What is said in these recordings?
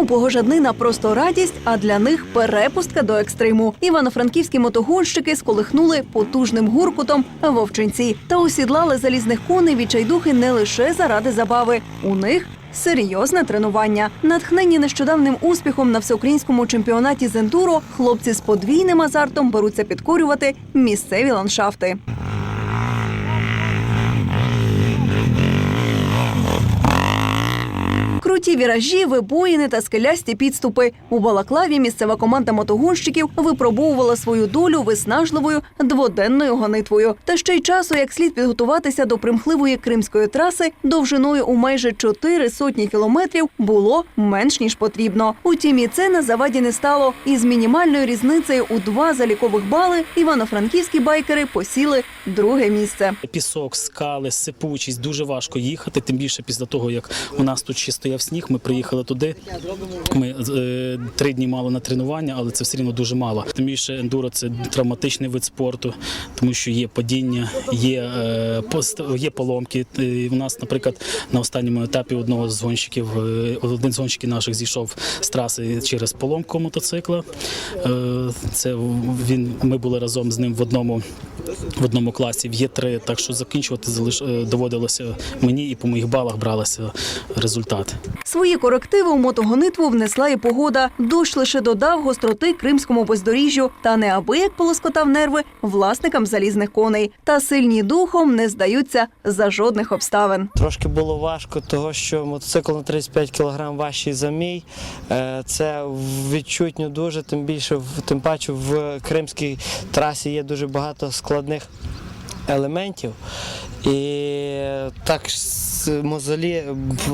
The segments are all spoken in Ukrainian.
У погожаднина просто радість, а для них перепустка до екстриму. Івано-франківські мотогонщики сколихнули потужним гуркутом вовчинці та осідлали залізних коней відчайдухи не лише заради забави. У них Серйозне тренування, натхнені нещодавним успіхом на всеукраїнському чемпіонаті з ендуро, хлопці з подвійним азартом беруться підкорювати місцеві ландшафти. Круті віражі, вибоїни та скелясті підступи. У Балаклаві місцева команда мотогонщиків випробовувала свою долю виснажливою дводенною гонитвою. Та ще й часу, як слід підготуватися до примхливої кримської траси, довжиною у майже чотири сотні кілометрів було менш ніж потрібно. Утім, і це на заваді не стало. Із мінімальною різницею у два залікових бали івано-франківські байкери посіли друге місце. Пісок, скали, сипучість, дуже важко їхати. Тим більше після того, як у нас тут ще стояв сніг, ми приїхали туди. Ми е, три дні мали на тренування, але це все рівно дуже мало. Тим більше ендуро це травматичний вид спорту, тому що є падіння, є, е, пост- є поломки. Е, У нас, наприклад, на останньому етапі одного з гонщиків, е, один з гонщиків наших зійшов з траси через поломку мотоцикла. Е, Це він. Ми були разом з ним в одному в одному класі. В Є3, так що закінчувати залиш... е, доводилося мені і по моїх балах бралися результати. Свої корективи у мотогонитву внесла і погода. Дощ лише додав гостроти кримському бездоріжжю та неабияк полоскотав нерви власникам залізних коней. Та сильні духом не здаються за жодних обставин. Трошки було важко, того що мотоцикл на 35 кг важчий за мій. Е, Це відчутно дуже, тим більше, в- тим паче в кримській трасі є дуже багато складних елементів. І так мозолі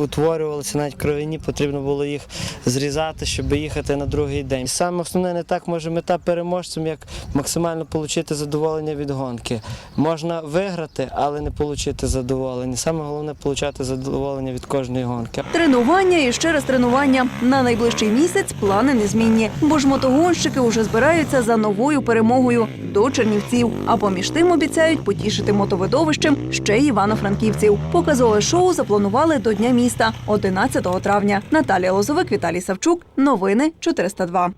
утворювалися навіть кров'яні, потрібно було їх зрізати, щоб їхати на другий день. Саме основне не так може мета переможцем, як максимально отримати задоволення від гонки. Можна виграти, але не отримати задоволення. Саме головне отримати задоволення від кожної гонки. Тренування і ще раз тренування. На найближчий місяць плани незмінні, бо ж мотогонщики уже збираються за новою перемогою до Чернівців. А поміж тим обіцяють потішити мотовидовищем ще івано-франківців. Показове шоу запланували до Дня міста 11 травня. Наталія Лозовик, Віталій Савчук. Новини 402.